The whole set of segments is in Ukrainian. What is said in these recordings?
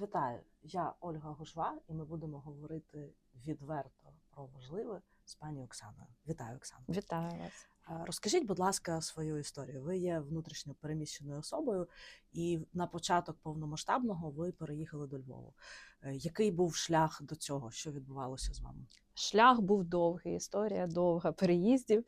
Вітаю, я Ольга Гушва, і ми будемо говорити відверто про важливе з пані Оксаною. Вітаю, Оксана. Вітаю вас. Розкажіть, будь ласка, свою історію. Ви є внутрішньо переміщеною особою, і на початок повномасштабного ви переїхали до Львову. Е, Який був шлях до цього? Що відбувалося з вами? Шлях був довгий, історія довга переїздів.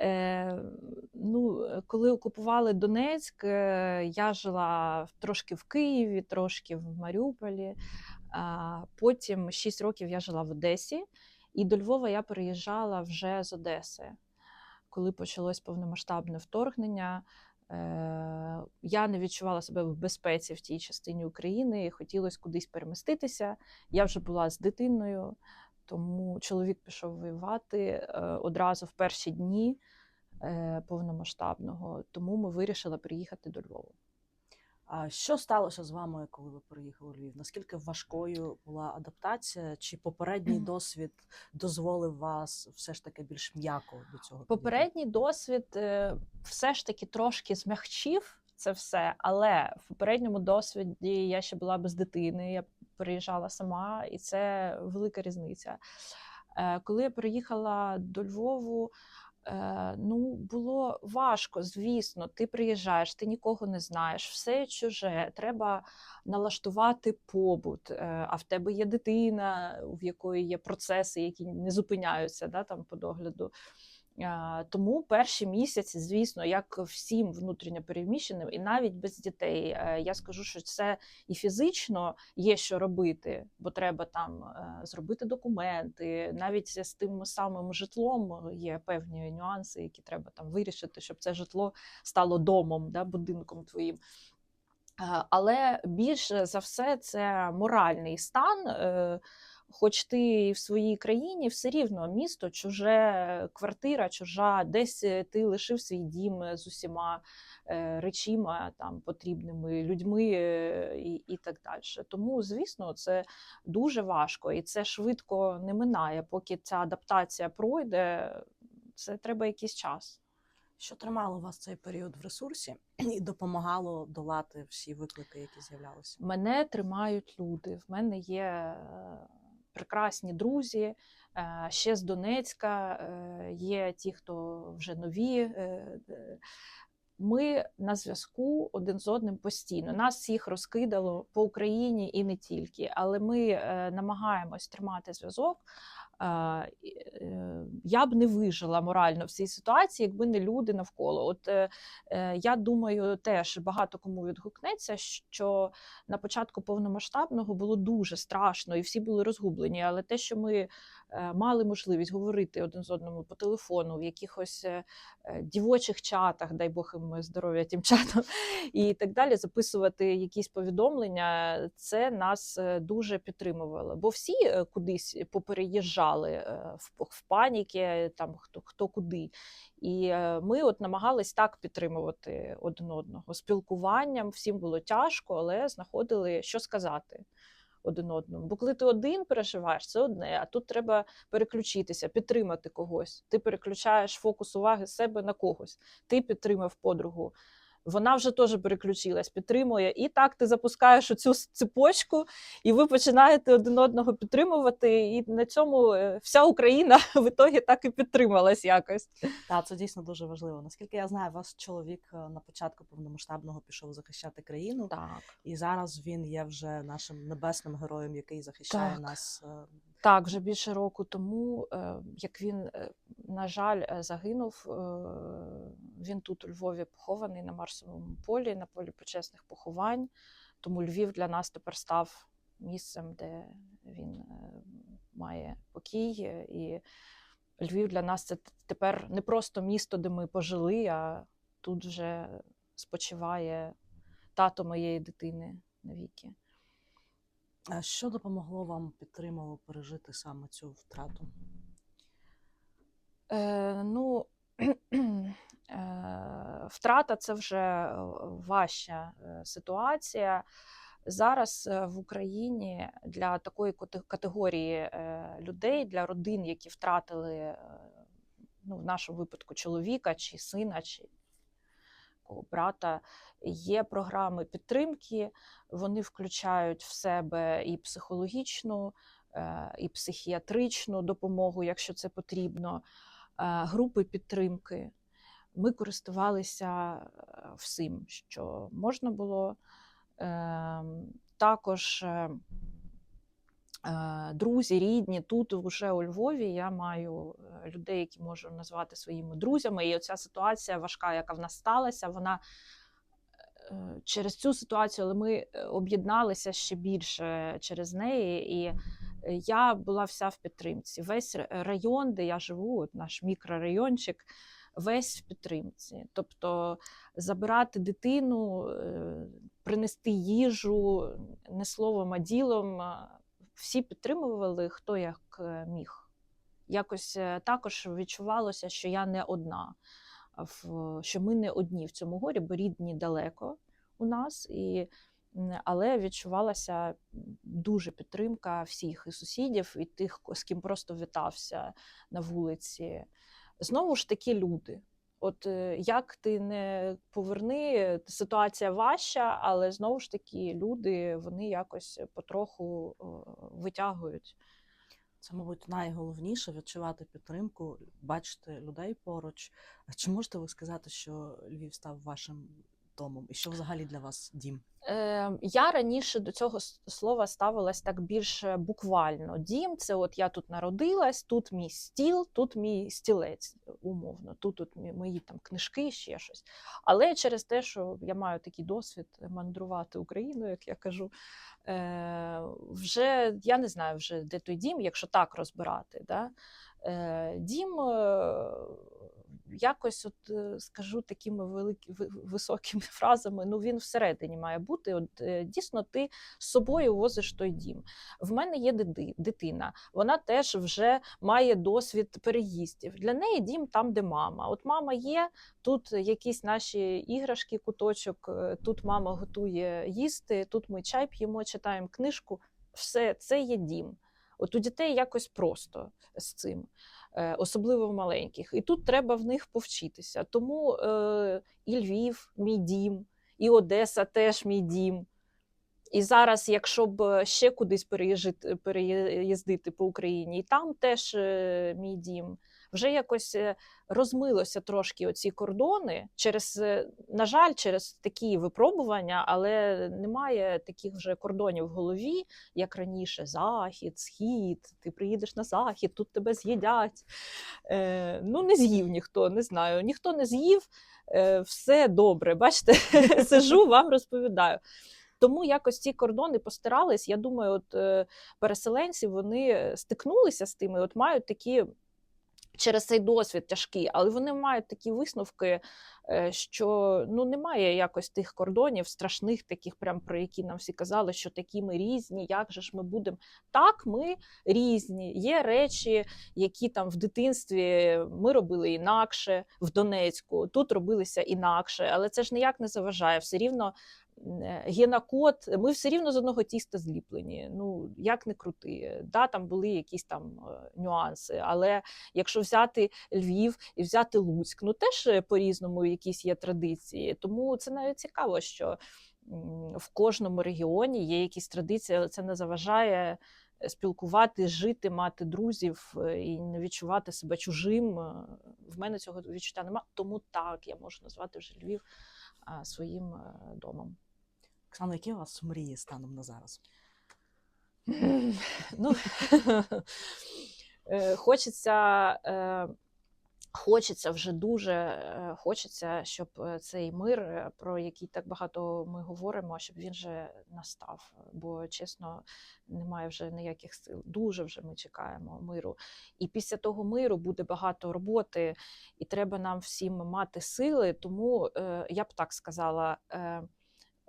Е, ну, коли окупували Донецьк, е, я жила трошки в Києві, трошки в Маріуполі. Потім 6 років я жила в Одесі, і до Львова я переїжджала вже з Одеси. Коли почалось повномасштабне вторгнення, е, я не відчувала себе в безпеці в тій частині України і хотілося кудись переміститися. Я вже була з дитиною. Тому чоловік пішов воювати е, одразу в перші дні е, повномасштабного. Тому ми вирішили приїхати до Львова. А що сталося з вами, коли ви приїхали у Львів? Наскільки важкою була адаптація? Чи попередній досвід дозволив вас все ж таки більш м'яко до цього? Попередній досвід е, все ж таки трошки змягчив це все, але в попередньому досвіді я ще була без дитини. Я приїжджала сама, і це велика різниця. Е, Коли я приїхала до Львову, ну було важко, звісно. Ти приїжджаєш, ти нікого не знаєш, все чуже. Треба налаштувати побут. е, А в тебе є дитина, в якої є процеси, які не зупиняються да, там по догляду. Тому перші місяці, звісно, як всім внутрішньо переміщеним, і навіть без дітей, е, я скажу, що це і фізично є що робити, бо треба там е, зробити документи. Навіть з тим самим житлом є певні нюанси, які треба там вирішити, щоб це житло стало домом, да, будинком твоїм. Е, Але більше за все це моральний стан. Е, Хоч ти і в своїй країні, все рівно місто, чуже квартира, чужа, десь е, ти лишив свій дім з усіма е, речима там потрібними людьми е, і, і так далі. Тому, звісно, це дуже важко, і це швидко не минає. Поки ця адаптація пройде, це треба якийсь час. Що тримало вас цей період в ресурсі і допомагало долати всі виклики, які з'являлися? Мене тримають люди. В мене є е, прекрасні друзі. е, Ще з Донецька е, є ті, хто вже нові. Ми на зв'язку один з одним постійно. Нас всіх розкидало по Україні і не тільки, але ми е, намагаємось тримати зв'язок. Е, Я б не вижила морально в цій ситуації, якби не люди навколо. От е, я думаю, теж багато кому відгукнеться, що на початку повномасштабного було дуже страшно, і всі були розгублені. Але те, що ми мали можливість говорити один з одним по телефону, в якихось дівочих чатах, дай Бог їм здоров'я тим чатам, і так далі, записувати якісь повідомлення, це нас е, дуже підтримувало. Бо всі е, кудись попереїжджали е, в, паніки, там хто хто куди. І ми от намагались так підтримувати один одного спілкуванням. Всім було тяжко, але знаходили, що сказати один одному. Бо коли ти один переживаєш, це одне, а тут треба переключитися, підтримати когось. Ти переключаєш фокус уваги себе на когось. Ти підтримав подругу. Вона вже теж переключилась, підтримує. І так ти запускаєш оцю цепочку, і ви починаєте один одного підтримувати. І на цьому е, вся Україна в ітогі так і підтрималась якось. Так, це дійсно дуже важливо. Наскільки я знаю, ваш чоловік е, на початку повномасштабного пішов захищати країну, Так. і зараз він є вже нашим небесним героєм, який захищає Так. нас. Так, вже більше року тому, е, як він, е, на жаль, е, загинув, він тут у Львові похований на Марсовому полі, на полі почесних поховань. Тому Львів для нас тепер став місцем, де він має покій. І Львів для нас це тепер не просто місто, де ми пожили, а тут вже спочиває тато моєї дитини навіки. Що допомогло вам підтримало пережити саме цю втрату? Е, ну, е, втрата це вже е, важча е, ситуація. Зараз в Україні для такої категорії людей, для родин, які втратили, ну, в нашому випадку, чоловіка чи сина, чи такого брата. Є програми підтримки, вони включають в себе і психологічну, е, і психіатричну допомогу, якщо це потрібно, е, групи підтримки. Ми користувалися е, всім, що можна було. Ем, Також друзі, рідні, тут вже у Львові я маю е, людей, які можу назвати своїми друзями. І оця ситуація важка, яка в нас сталася, вона е, через цю ситуацію, але ми е, об'єдналися ще більше через неї. І е, я була вся в підтримці. Весь район, де я живу, от наш мікрорайончик, весь в підтримці. Тобто забирати дитину, е, принести їжу, не словом, а ділом. Всі підтримували, хто як е, міг. Якось е, також відчувалося, що я не одна, що ми не одні в цьому горі, бо рідні далеко у нас. І, але відчувалася дуже підтримка всіх і сусідів, і тих, з ким просто вітався на вулиці. Знову ж таки, люди. От е, як ти не поверни, ситуація важча, але знову ж таки люди вони якось потроху е, витягують. Це, мабуть, найголовніше відчувати підтримку, бачити людей поруч. А Чи можете ви сказати, що Львів став вашим домом? І що взагалі для вас дім? Е, я раніше до цього слова ставилась так більш буквально. Дім це от я тут народилась, тут мій стіл, тут мій стілець, умовно, тут мі- мої там книжки, ще щось. Але через те, що я маю такий досвід мандрувати Україною, як я кажу, е, вже я не знаю вже де той дім, якщо так розбирати. Да? Е, дім е, якось, от е, скажу такими великі, високими фразами, ну він всередині має бути. От е, дійсно, ти з собою возиш той дім. В мене є дитина, вона теж вже має досвід переїздів. Для неї дім там, де мама. От мама є, тут якісь наші іграшки, куточок, е, тут мама готує їсти, тут ми чай п'ємо, читаємо книжку. Все це є дім. От у дітей якось просто з цим, особливо в маленьких. І тут треба в них повчитися. Тому е, і Львів, мій дім, і Одеса теж мій дім. І зараз, якщо б ще кудись переїжджити, переїздити по Україні, і там теж е, мій дім. Вже якось е, розмилося трошки оці кордони через, е, на жаль, через такі випробування, але немає таких вже кордонів в голові, як раніше: захід, схід, ти приїдеш на захід, тут тебе з'їдять. Е, ну, не з'їв ніхто, не знаю. Ніхто не з'їв, е, все добре. Бачите, сижу, вам розповідаю. Тому якось ці кордони постирались. Я думаю, от е, переселенці вони стикнулися з тими, от мають такі. Через цей досвід тяжкий, але вони мають такі висновки, е, що ну немає якось тих кордонів страшних, таких, прям про які нам всі казали, що такі ми різні, як же ж ми будемо. Так, ми різні. Є речі, які там в дитинстві ми робили інакше в Донецьку, тут робилися інакше, але це ж ніяк не заважає. Все рівно генокод, ми все рівно з одного тіста зліплені. Ну як не крути. Да, там були якісь там е, нюанси, але якщо взяти Львів і взяти Луцьк, ну теж е, по-різному якісь є традиції. Тому це навіть цікаво, що в кожному регіоні є якісь традиції, але це не заважає е, спілкувати, жити, мати друзів е, і не відчувати себе чужим. Е, В мене цього відчуття немає. Тому так я можу назвати вже Львів своїм е, домом. Оксана, які у вас мрії станом на зараз? ну, е, хочеться, е, хочеться вже дуже е, хочеться, щоб цей мир, про який так багато ми говоримо, щоб він вже настав. Бо чесно, немає вже ніяких сил. Дуже вже ми чекаємо миру. І після того миру буде багато роботи, і треба нам всім мати сили. Тому я б так сказала.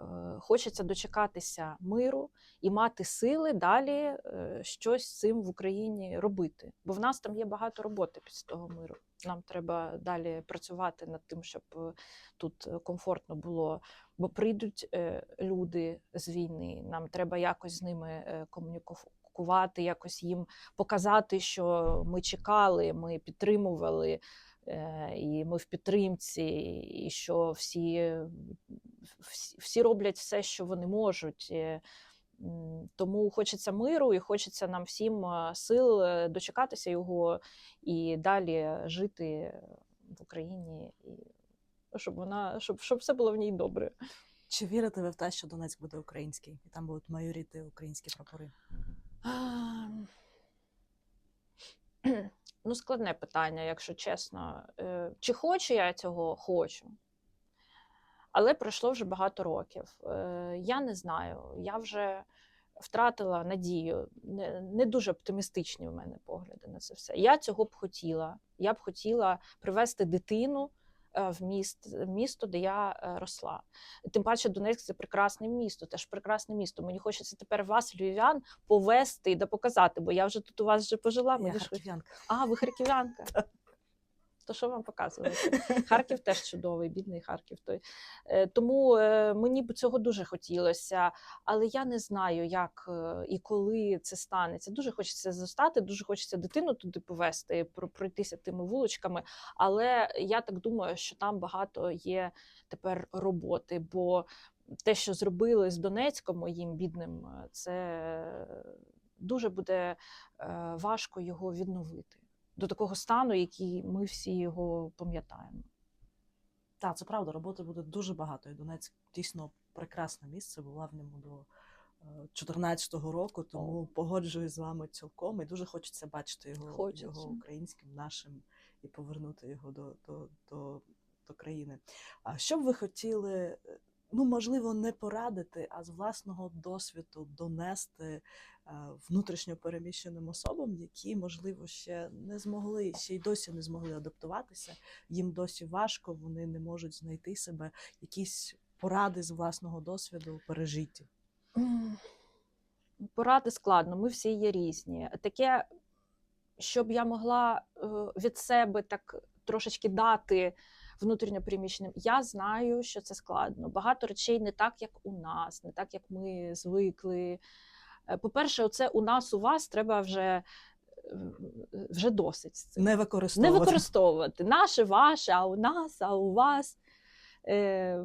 Е, Хочеться дочекатися миру і мати сили далі е, щось з цим в Україні робити. Бо в нас там є багато роботи після того миру. Нам треба далі працювати над тим, щоб е, тут комфортно було. Бо прийдуть люди з війни. Нам треба якось з ними комунікувати, якось їм показати, що ми чекали, ми підтримували. І ми в підтримці, і що всі, всі, роблять все, що вони можуть. Е, Тому хочеться миру і хочеться нам всім сил е, дочекатися його і далі жити в Україні, і щоб вона щоб, щоб все було в ній добре. Чи вірите ви в те, що Донецьк буде український, і там будуть майоріти українські прапори? Ну, складне питання, якщо чесно. Е, Чи хочу я цього? Хочу. Але пройшло вже багато років. Е, Я не знаю. Я вже втратила надію. Не, не дуже оптимістичні в мене погляди на це все. Я цього б хотіла. Я б хотіла привести дитину в міст, місто, де я е, росла. Тим паче Донецьк це прекрасне місто, теж прекрасне місто. Мені хочеться тепер вас, львів'ян, повести да показати, бо я вже тут у вас вже пожила. Я мені ж- харків'янка. А, ви харків'янка. То що вам показувати? Харків теж чудовий, бідний Харків. Той. Е, Тому е, мені б цього дуже хотілося, але я не знаю, як е, і коли це станеться. Дуже хочеться зостати, дуже хочеться дитину туди повезти, про- пройтися тими вуличками. Але я так думаю, що там багато є тепер роботи, бо те, що зробили з Донецьком моїм бідним, це дуже буде важко його відновити до такого стану, який ми всі його пам'ятаємо. Так, це правда, роботи буде дуже багато. І Донецьк дійсно прекрасне місце. Була в ньому до 2014 року, тому погоджуюсь з вами цілком. І дуже хочеться бачити його, Хочеться. його українським, нашим і повернути його до, до, до, до країни. А що б ви хотіли, е, ну можливо, не порадити, а з власного досвіду донести е, внутрішньо переміщеним особам, які, можливо, ще не змогли, ще й досі не змогли адаптуватися їм досі важко, вони не можуть знайти себе, якісь поради з власного досвіду у пережитті. Поради складно, ми всі є різні. Таке, щоб я могла е, від себе так трошечки дати внутрішньо переміщеним, я знаю, що це складно. Багато речей не так, як у нас, не так, як ми звикли. Е, По-перше, оце у нас, у вас треба вже, е, вже досить. з цим. Не Не використовувати. використовувати наше, ваше, а у нас, а у вас. Е,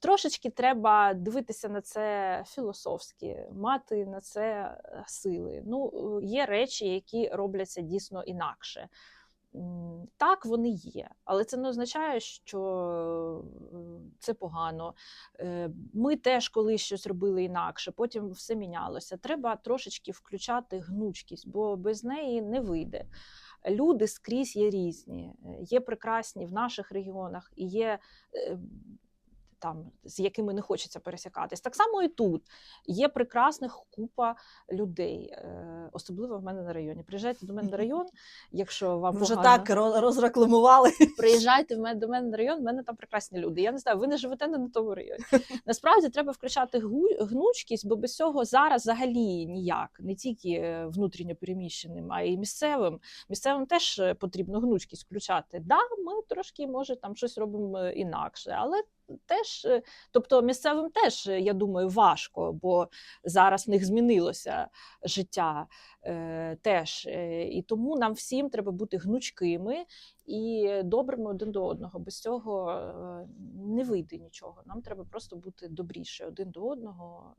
трошечки треба дивитися на це філософськи, мати на це е, сили. Ну, є речі, які робляться дійсно інакше. Так, вони є, але це не означає, що е, це погано. Е, Ми теж колись щось робили інакше, потім все мінялося. Треба трошечки включати гнучкість, бо без неї не вийде. Люди скрізь є різні, Е, є прекрасні в наших регіонах і є там, з якими не хочеться пересякатись. Так само і тут є прекрасних купа людей, е, особливо в мене на районі. Приїжджайте до мене на район, якщо вам вже погано. так ро- розрекламували. Приїжджайте в мене до мене на район, в мене там прекрасні люди. Я не знаю, ви не живете не на тому районі. Насправді треба включати гнучкість, бо без цього зараз взагалі ніяк, не тільки е, внутрішньо переміщеним, а й місцевим. Місцевим теж е, потрібно гнучкість включати. Да, ми трошки може там щось робимо інакше, але теж, е, тобто місцевим теж, е, я думаю, важко, бо зараз в них змінилося життя е, теж. Е, І тому нам всім треба бути гнучкими і добрими один до одного. Без цього не вийде нічого. Нам треба просто бути добріше один до одного,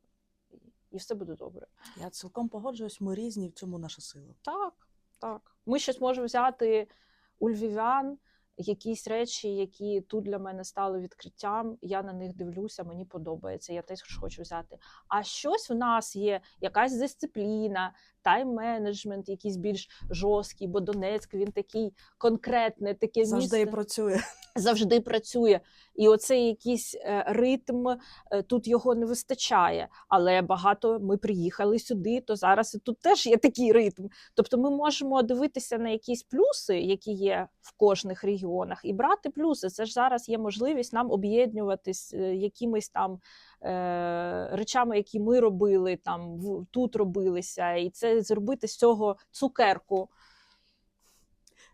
і все буде добре. Я цілком погоджуюсь, ми різні, в цьому наша сила. Так, так. Ми щось можемо взяти у львів'ян. Якісь речі, які тут для мене стали відкриттям, я на них дивлюся, мені подобається, я теж хочу взяти. А щось в нас є, якась дисципліна, тайм-менеджмент, якийсь більш жорсткий, бо Донецьк він такий конкретний, таке Завжди місце працює. завжди працює. І оцей якийсь е, ритм е, тут його не вистачає. Але багато ми приїхали сюди, то зараз і тут теж є такий ритм. Тобто ми можемо дивитися на якісь плюси, які є в кожних регіонах, і брати плюси. Це ж зараз є можливість нам об'єднуватись е, якимись там. Е, Речами, які ми робили там в- тут робилися, і це зробити з цього цукерку.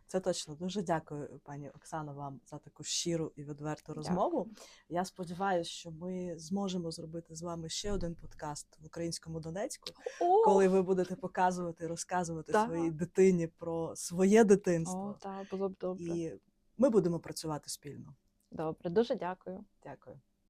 Це точно. Дуже дякую, пані Оксано, вам за таку щиру і відверту розмову. Я сподіваюся, що ми зможемо зробити з вами ще один подкаст в українському Донецьку, О, коли ви будете показувати, розказувати Так. своїй дитині про своє дитинство. О, так, було б добре. І Ми будемо працювати спільно. Добре, дуже дякую. Дякую.